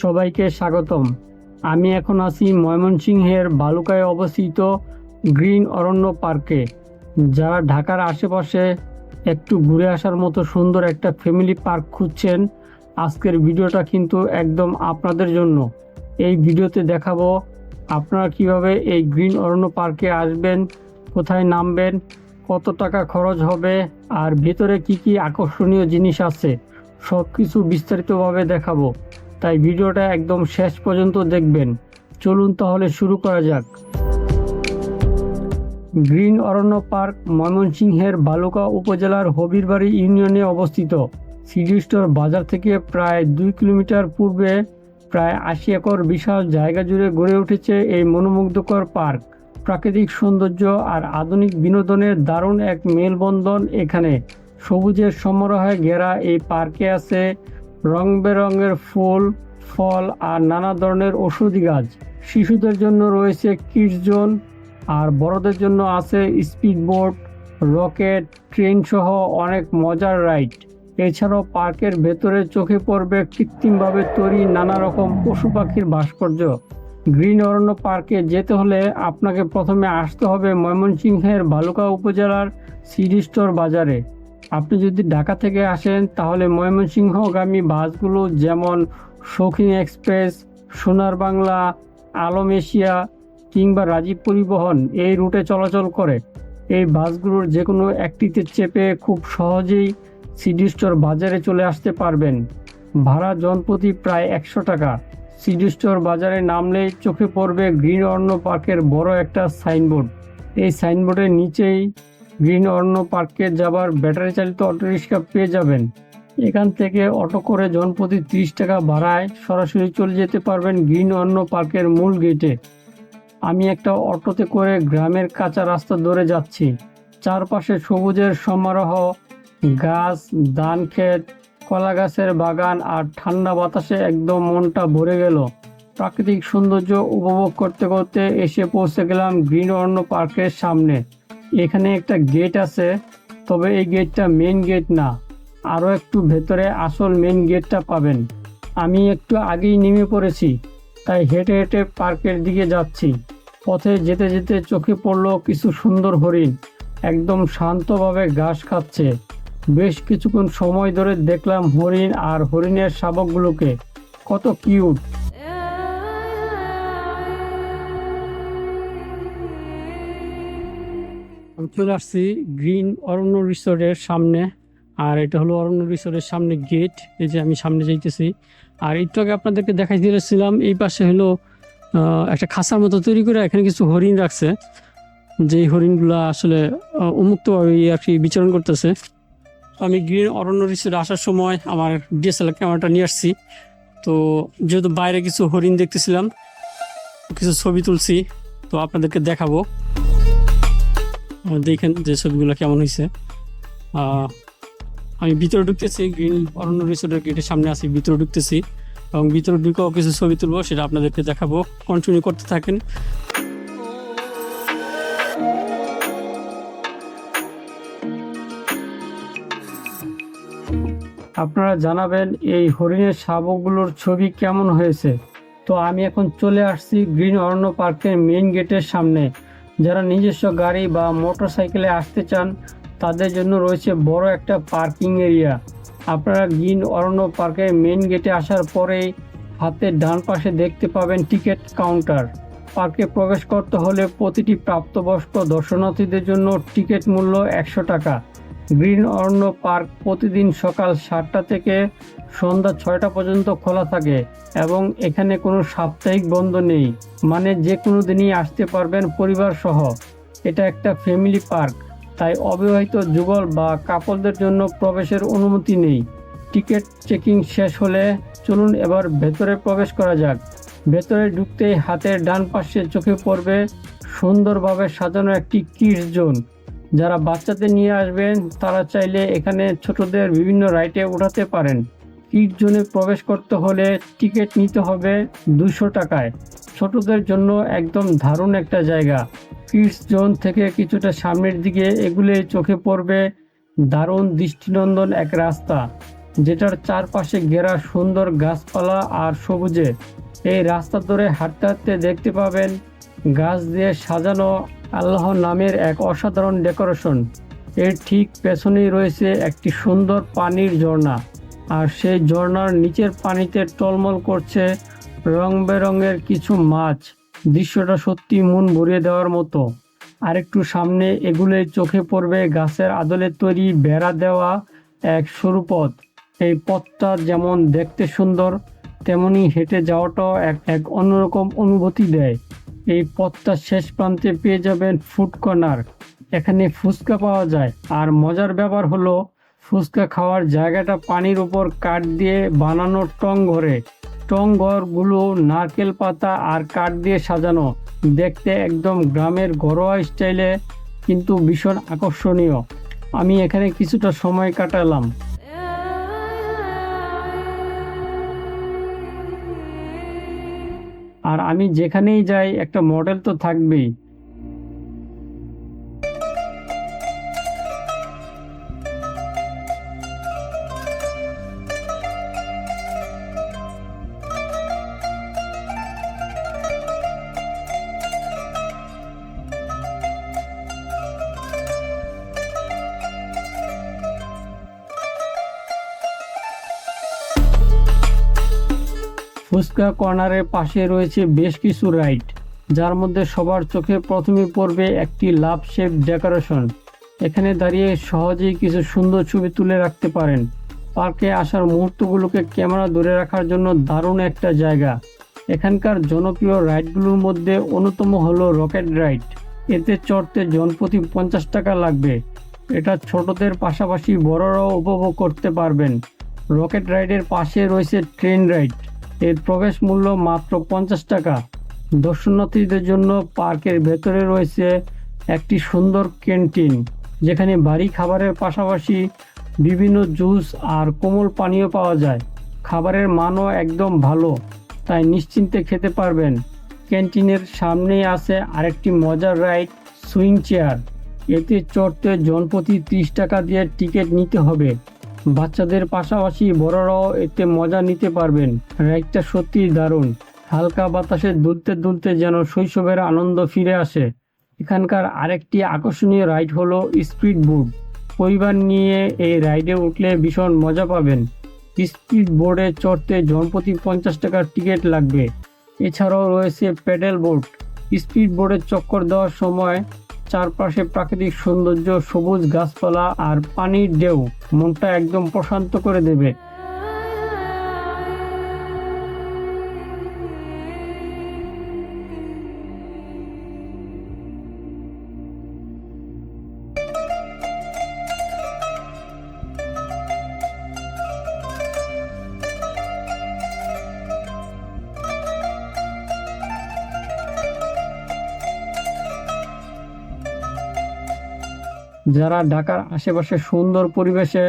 সবাইকে স্বাগতম। আমি এখন আছি ময়মনসিংহের বালুকায় অবস্থিত গ্রিন অরণ্য পার্কে যারা ঢাকার আশেপাশে একটু ঘুরে আসার মতো সুন্দর একটা ফ্যামিলি পার্ক খুঁজছেন। আজকের ভিডিওটা কিন্তু একদম আপনাদের জন্য। এই ভিডিওতে দেখাবো আপনারা কীভাবে এই গ্রিন অরণ্য পার্কে আসবেন, কোথায় নামবেন, কত টাকা খরচ হবে, আর ভেতরে কি কি আকর্ষণীয় জিনিস আছে সব কিছু বিস্তারিতভাবে দেখাবো। তাই ভিডিওটা একদম শেষ পর্যন্ত দেখবেন। চলুন তাহলে শুরু করা যাক। গ্রিন অরণ্য পার্ক ময়মনসিংহের বালুকা উপজেলার হবিরবাড়ি ইউনিয়নে অবস্থিত। সিডি স্টোর বাজার থেকে প্রায় দুই কিলোমিটার পূর্বে প্রায় আশি একর বিশাল জায়গা জুড়ে গড়ে উঠেছে এই মনোমুগ্ধকর পার্ক। প্রাকৃতিক সৌন্দর্য আর আধুনিক বিনোদনের দারুণ এক মেলবন্ধন এখানে। সবুজের সমারোহে ঘেরা এই পার্কে আছে রং বেরঙের ফুল, ফল আর নানা ধরনের ওষুধি গাছ। শিশুদের জন্য রয়েছে কিডস জোন, আর বড়দের জন্য আছে স্পিড বোট রকেট, ট্রেন সহ অনেক মজার রাইড। এছাড়াও পার্কের ভেতরে চোখে পড়বে কৃত্রিমভাবে তৈরি নানা রকম পশু পাখির ভাস্কর্য। গ্রিন অরণ্য পার্কে যেতে হলে আপনাকে প্রথমে আসতে হবে ময়মনসিংহের বালুকা উপজেলার সিডি স্টোর বাজারে। আপনি যদি ঢাকা থেকে আসেন, তাহলে ময়মনসিংহগামী বাসগুলো যেমন শৌখিন এক্সপ্রেস, সোনার বাংলা, আলম এশিয়া কিংবা রাজীব পরিবহন এই রুটে চলাচল করে। এই বাসগুলোর যে কোনো একটিতে চেপে খুব সহজেই সিডি স্টোর বাজারে চলে আসতে পারবেন। ভাড়া জনপ্রতি প্রায় একশো টাকা। সিডি স্টোর বাজারে নামলেই চোখে পড়বে গ্রিন অর্ণ পার্কের বড় একটা সাইনবোর্ড। এই সাইনবোর্ডের নিচেই গ্রিন অরণ্য পার্কে যাবার ব্যাটারি চালিত অটোরিক্সা পেয়ে যাবেন। এখান থেকে অটো করে জনপ্রতি ত্রিশ টাকা ভাড়ায় সরাসরি চলে যেতে পারবেন গ্রিন অরণ্য পার্কের মূল গেটে। আমি একটা অটোতে করে গ্রামের কাঁচা রাস্তা ধরে যাচ্ছি। চারপাশে সবুজের সমারোহ, গাছ, ধান ক্ষেত, কলা গাছের বাগান আর ঠান্ডা বাতাসে একদম মনটা ভরে গেল। প্রাকৃতিক সৌন্দর্য উপভোগ করতে করতে এসে পৌঁছে গেলাম গ্রিন অরণ্য পার্কের সামনে। এখানে একটা গেট আছে, তবে এই গেটটা মেন গেট না। আরও একটু ভেতরে আসল মেন গেটটা পাবেন। আমি একটু আগেই নেমে পড়েছি, তাই হেঁটে হেঁটে পার্কের দিকে যাচ্ছি। পথে যেতে যেতে চোখে পড়ল কিছু সুন্দর হরিণ। একদম শান্তভাবে ঘাস খাচ্ছে। বেশ কিছুক্ষণ সময় ধরে দেখলাম হরিণ আর হরিণের শাবকগুলোকে। কত কিউট আমি চলে আসছি গ্রিন অরণ্য রিসোর্টের সামনে। আর এটা হলো অরণ্য রিসোর্টের সামনে গেট। এই যে আমি সামনে যাইতেছি। আর একটু আগে আপনাদেরকে দেখাই দিয়েছিলাম, এই পাশে হলো একটা খাঁচার মতো তৈরি করে এখানে কিছু হরিণ রাখছে। যেই হরিণগুলা আসলে উন্মুক্তভাবে আর কি বিচরণ করতেছে। আমি গ্রিন অরণ্য রিসোর্টে আসার সময় আমার ডিএসএলআর ক্যামেরাটা নিয়ে আসছি। তো যেহেতু বাইরে কিছু হরিণ দেখতেছিলাম, কিছু ছবি তুলছি, তো আপনাদেরকে দেখাবো। দেখেন যে ছবিগুলো কেমন হয়েছে আমি ভিতরে ঢুকতেছি গ্রিন অরণ্য রিসোর্টের গেটের সামনে আছি, ভিতরে ঢুকতেছি এবং ভিতরে ঢুকেও কিছু ছবি তুলবো, সেটা আপনাদেরকে দেখাবো। কন্টিনিউ করতে থাকেন। আপনারা জানাবেন এই হরিণের শাবকগুলোর ছবি কেমন হয়েছে। তো আমি এখন চলে আসছি গ্রিন অরণ্য পার্কের মেইন গেটের সামনে। যারা নিজস্ব গাড়ি বা মোটর সাইকেলে আসতে চান, তাদের জন্য রয়েছে বড় একটা পার্কিং এরিয়া। আপনারা গ্রিন অরণ্য পার্কের মেন গেটে আসার পরে হাতের ডান পাশে দেখতে পাবেন টিকিট কাউন্টার। পার্কে প্রবেশ করতে হলে প্রতিটি প্রাপ্তবয়স্ক দর্শনার্থীদের জন্য টিকিট মূল্য একশো টাকা। গ্রিন অরণ্য পার্ক প্রতিদিন সকাল সাতটা থেকে সন্ধ্যা ছয়টা পর্যন্ত খোলা থাকে এবং এখানে কোনো সাপ্তাহিক বন্ধ নেই। মানে যে কোনো দিনই আসতে পারবেন পরিবার সহ। এটা একটা ফ্যামিলি পার্ক, তাই অবিবাহিত যুগল বা কাপলদের জন্য প্রবেশের অনুমতি নেই। টিকিট চেকিং শেষ হলে চলুন এবার ভেতরে প্রবেশ করা যাক। ভেতরে ঢুকতেই হাতের ডান পাশে চোখে পড়বে সুন্দরভাবে সাজানো একটি কিডস জোন। যারা বাচ্চাদের নিয়ে আসবেন, তারা চাইলে এখানে ছোটদের বিভিন্ন রাইটে উঠাতে পারেন। কিড জোনে প্রবেশ করতে হলে টিকিট নিতে হবে দুশো টাকায়। ছোটদের জন্য একদম দারুণ একটা জায়গা। কিডস জোন থেকে কিছুটা সামনের দিকে এগুলে চোখে পড়বে। দারুণ দৃষ্টিনন্দন এক রাস্তা, যেটার চারপাশে ঘেরা সুন্দর গাছপালা আর সবুজে। এই রাস্তা ধরে হাঁটতে হাঁটতে দেখতে পাবেন, গাছ দিয়ে সাজানো আল্লাহ নামের এক অসাধারণ ডেকোরেশন। এর ঠিক পেছনেই রয়েছে একটি সুন্দর পানির ঝর্ণা। আর সেই ঝর্ণার নিচের পানিতে টলমল করছে রং বেরঙের কিছু মাছ। দৃশ্যটা সত্যি মন ভরিয়ে দেওয়ার মতো। আরেকটু সামনে এগুলোই চোখে পড়বে গাছের আদলে তৈরি বেড়া দেওয়া এক সরু পথ। এই পথটা যেমন দেখতে সুন্দর, তেমনি হেঁটে যাওয়াটাও এক এক অন্যরকম অনুভূতি দেয়। এই পথটা শেষ প্রান্তে পেয়ে যাবেন ফুড কর্নার। এখানে ফুচকা পাওয়া যায়। আর মজার ব্যাপার হলো, ফুচকা খাওয়ার জায়গাটা পানির উপর কাঠ দিয়ে বানানো টং ঘরে। টং ঘরগুলো নারকেল পাতা আর কাঠ দিয়ে সাজানো। দেখতে একদম গ্রামের ঘরোয়া স্টাইলে, কিন্তু ভীষণ আকর্ষণীয়। আমি এখানে কিছুটা সময় কাটালাম। আর আমি যেখানেই যাই একটা মডেল তো থাকবেই। ফুচকা কর্নারের পাশে রয়েছে বেশ কিছু রাইড, যার মধ্যে সবার চোখে প্রথমে পড়বে একটি লাভ শেপ ডেকোরেশন। এখানে দাঁড়িয়ে সহজেই কিছু সুন্দর ছবি তুলে রাখতে পারেন। পার্কে আসার মুহূর্তগুলোকে ক্যামেরা ধরে রাখার জন্য দারুণ একটা জায়গা। এখানকার জনপ্রিয় রাইডগুলোর মধ্যে অন্যতম হলো রকেট রাইড। এতে চড়তে জনপ্রতি পঞ্চাশ টাকা লাগবে। এটা ছোটদের পাশাপাশি বড়রাও উপভোগ করতে পারবেন। রকেট রাইডের পাশে রয়েছে ট্রেন রাইড। এর প্রবেশ মূল্য মাত্র পঞ্চাশ টাকা। দর্শনার্থীদের জন্য পার্কের ভেতরে রয়েছে একটি সুন্দর ক্যান্টিন, যেখানে বাড়ি খাবারের পাশাপাশি বিভিন্ন জুস আর কোমল পানীয় পাওয়া যায়। খাবারের মানও একদম ভালো, তাই নিশ্চিন্তে খেতে পারবেন। ক্যান্টিনের সামনেই আছে আরেকটি মজার রাইড, সুইং চেয়ার। এতে চড়তে জনপ্রতি ত্রিশ টাকা দিয়ে টিকিট নিতে হবে। বাচ্চাদের পাশাপাশি বড়রাও এতে মজা নিতে পারবেন। রাইডটা সত্যি দারুণ। হালকা বাতাসে দুলতে দুলতে যেন শৈশবের আনন্দ ফিরে আসে। এখানকার আরেকটি আকর্ষণীয় রাইড হলো স্পিড বোট। পরিবার নিয়ে এই রাইডে উঠলে ভীষণ মজা পাবেন। স্পিড বোর্ডে চড়তে জনপ্রতি পঞ্চাশ টাকার টিকিট লাগবে। এছাড়াও রয়েছে প্যাডেল বোর্ড স্পিড বোর্ডের চক্কর দেওয়ার সময় চারপাশে প্রাকৃতিক সৌন্দর্য সবুজ গাছপালা আর পানির ঢেউ। মনটা একদম প্রশান্ত করে দেবে। যারা ঢাকার আশেপাশে সুন্দর পরিবেশে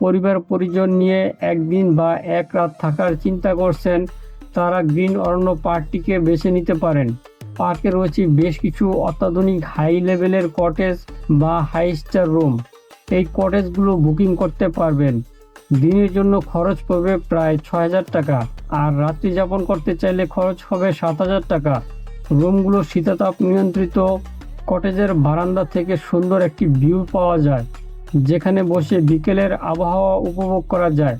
পরিবার পরিজন নিয়ে একদিন বা এক রাত থাকার চিন্তা করছেন, তারা গ্রিন অরণ্য পার্কটিকে বেছে নিতে পারেন। পার্কে রয়েছে বেশ কিছু অত্যাধুনিক হাই লেভেলের কটেজ বা হাই স্টার রুম এই কটেজগুলো বুকিং করতে পারবেন। দিনের জন্য খরচ পড়বে প্রায় ছয় হাজার টাকা আর রাত্রি যাপন করতে চাইলে খরচ হবে সাত হাজার টাকা। রুমগুলো শীতাতাপ নিয়ন্ত্রিত কটেজের বারান্দা থেকে সুন্দর একটি ভিউ পাওয়া যায়, যেখানে বসে বিকেলের আবহাওয়া উপভোগ করা যায়।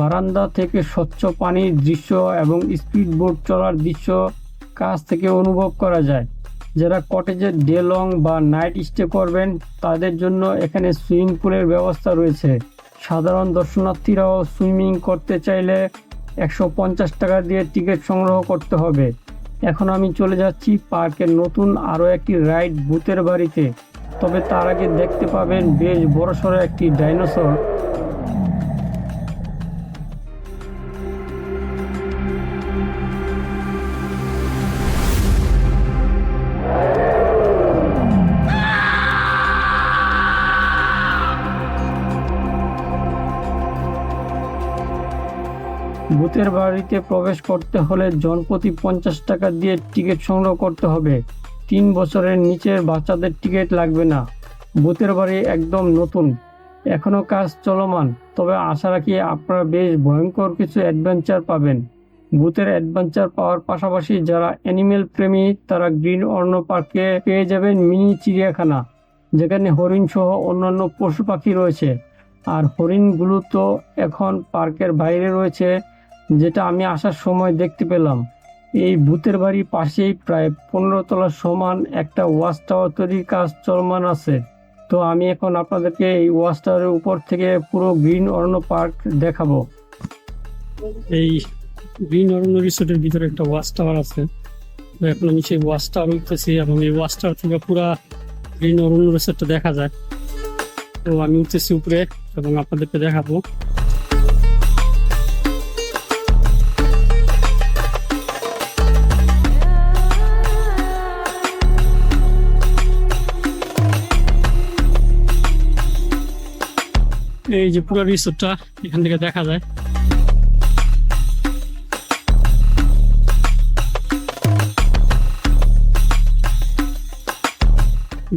বারান্দা থেকে স্বচ্ছ পানির দৃশ্য এবং স্পিড বোট চলার দৃশ্য কাছ থেকে অনুভব করা যায়। যারা কটেজে ডে লং বা নাইট স্টে করবেন, তাদের জন্য এখানে সুইমিং পুলের ব্যবস্থা রয়েছে। সাধারণ দর্শনার্থীরাও সুইমিং করতে চাইলে একশো পঞ্চাশ টাকা দিয়ে টিকিট সংগ্রহ করতে হবে। এখন আমি চলে যাচ্ছি পার্কের নতুন আরও একটি রাইড ভূতের বাড়িতে। তবে তার আগে দেখতে পাবেন বেশ বড়সড় একটি ডাইনোসর। ভূতের বাড়িতে প্রবেশ করতে হলে জনপ্রতি পঞ্চাশ টাকা দিয়ে টিকিট সংগ্রহ করতে হবে। তিন বছরের নিচের বাচ্চাদের টিকিট লাগবে না। ভূতের বাড়ি একদম নতুন। এখনও কাজ চলমান, তবে আশা রাখি আপনারা বেশ ভয়ঙ্কর কিছু অ্যাডভেঞ্চার পাবেন। ভূতের অ্যাডভেঞ্চার পাওয়ার পাশাপাশি যারা অ্যানিমেল প্রেমী, তারা গ্রিন অর্ণ পার্কে পেয়ে যাবেন মিনি চিড়িয়াখানা, যেখানে হরিণ সহ অন্যান্য পশু পাখি রয়েছে। আর হরিণগুলো তো এখন পার্কের বাইরে রয়েছে। যেটা আমি আসার সময় দেখতে পেলাম। এই ভূতের বাড়ির পাশেই প্রায় পনেরো তলা সমান একটা ওয়াচ টাওয়ার তৈরির কাজ চলমান আছে। তো আমি এখন আপনাদেরকে এই ওয়াচ টাওয়ারের উপর থেকে পুরো গ্রিন অরণ্য পার্ক দেখাবো। এই গ্রিন অরণ্য রিসোর্টের ভিতরে একটা ওয়াচ টাওয়ার আছে। তো এখন আমি সেই ওয়াচ টাওয়ার উঠতেছি এবং এই ওয়াচ টাওয়ার থেকে পুরা গ্রিন অরণ্য রিসোর্টটা দেখা যায়। তো আমি উঠতেছি উপরে এবং আপনাদেরকে দেখাবো। এই যে পুরো রিসোর্টটা এখান থেকে দেখা যায়।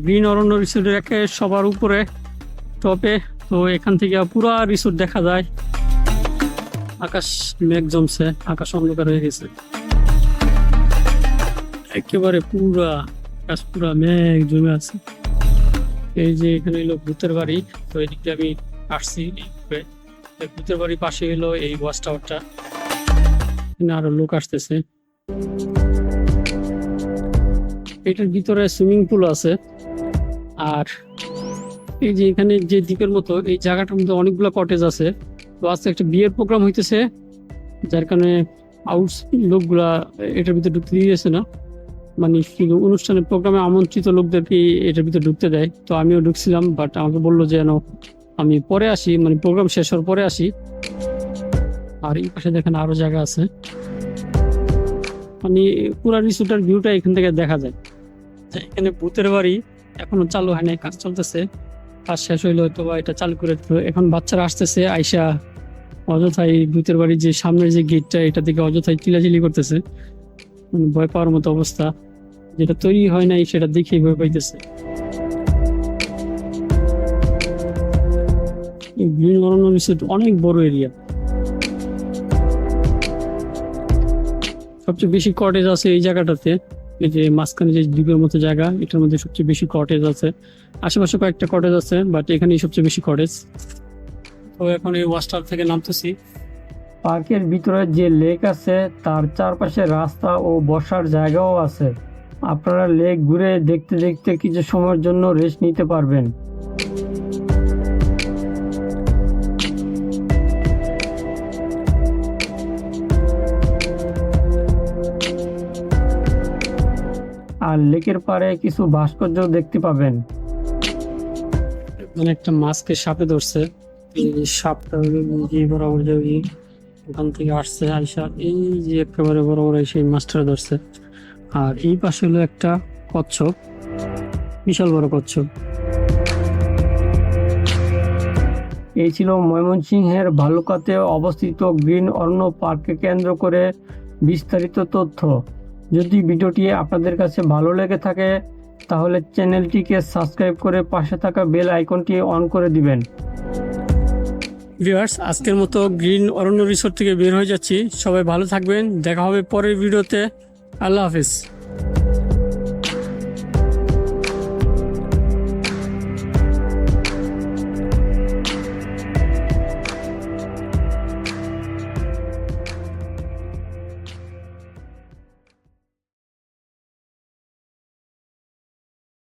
গ্রিন অরণ্য রিসোর্টের একে সবার উপরে টপে তো এখান থেকে পুরো রিসোর্ট দেখা যায়। আকাশ মেঘ জমছে, আকাশ অন্ধকার হয়ে গেছে। একেবারে পুরা আকাশ, পুরা মেঘ জমে আছে। এই যে এখানে হলো ভূতের বাড়ি, তো এদিকে আমি আসছি। ভূতের বাড়ির পাশে হলো এই ওয়াচ টাওয়ারটা আরও লোক আসতেছে। এটার ভিতরে সুইমিং পুল আছে। আর এই যে এখানে যে দ্বীপের মতো, এই জায়গাটার মধ্যে অনেকগুলো কটেজ আছে। তো আজকে একটা বিয়ের প্রোগ্রাম হইতেছে, যার কারণে আউট লোকগুলা এটার ভিতরে ঢুকতে দিয়েছে না। মানে শুধু অনুষ্ঠানের প্রোগ্রামে আমন্ত্রিত লোকদেরকে এটার ভিতরে ঢুকতে দেয়। তো আমিও ঢুকছিলাম বাট আমাকে বলল যে যেন আমি পরে আসি মানে প্রোগ্রাম শেষ হওয়ার পরে আসি। আর এই পাশে দেখেন আরও জায়গা আছে। মানে পুরা রিসোর্টের ভিউটা এখান থেকে দেখা যায়। এখানে ভূতের বাড়ি এখনও চালু হয় নাই, কাজ চলতেছে। কাজ শেষ হইল হয়তো বা এটা চালু করে দিলো। এখন বাচ্চারা আসতেছে, আইসা অযথাই ভূতের বাড়ির যে সামনের যে গেটটা এটা থেকে অযথাই চিলাচিলি করতেছে। মানে ভয় পাওয়ার মতো অবস্থা। যেটা তৈরি হয় নাই, সেটা দেখেই ভয় পাইতেছে। গ্রিন অরণ্য রিসোর্ট অনেক বড় এরিয়া সবচেয়ে বেশি কটেজ আছে এই জায়গাটাতে। এই যে মাঝখানে যে দ্বীপের মতো জায়গা, এটার মধ্যে সবচেয়ে বেশি কটেজ আছে। আশেপাশে কয়েকটা কটেজ আছে বাট এখানেই সবচেয়ে বেশি কটেজ তো এখন এই ওয়াস্টার থেকে নামতেছি। পার্কের ভিতরে যে লেক আছে, তার চারপাশে রাস্তা ও বসার জায়গাও আছে। আপনারা লেক ঘুরে দেখতে দেখতে কিছু সময়ের জন্য রেস্ট নিতে পারবেন। আর লেকের পাড়ে কিছু ভাস্কর্য দেখতে পাবেন। মানে একটা মাছকে সাপে ধরছে। এই সাপটা যে বরাবর যে ওখান থেকে আসছে আইসা। এই যে একেবারে বরাবর সেই মাছটা ধরছে। আর এই পাশে হলো একটা কচ্ছপ। বিশাল বড় কচ্ছপ। এই ছিল ময়মনসিংহের ভালুকাতে অবস্থিত গ্রিন অরণ্য পার্ককে কেন্দ্র করে বিস্তারিত তথ্য। যদি ভিডিওটি আপনাদের কাছে ভালো লেগে থাকে, তাহলে চ্যানেলটিকে সাবস্ক্রাইব করে পাশে থাকা বেল আইকনটি অন করে দিবেন। ভিউয়ার্স, আজকের মতো গ্রিন অরণ্য রিসোর্ট থেকে বের হয়ে যাচ্ছি। সবাই ভালো থাকবেন। দেখা হবে পরের ভিডিওতে। আল্লাহ হাফিজ।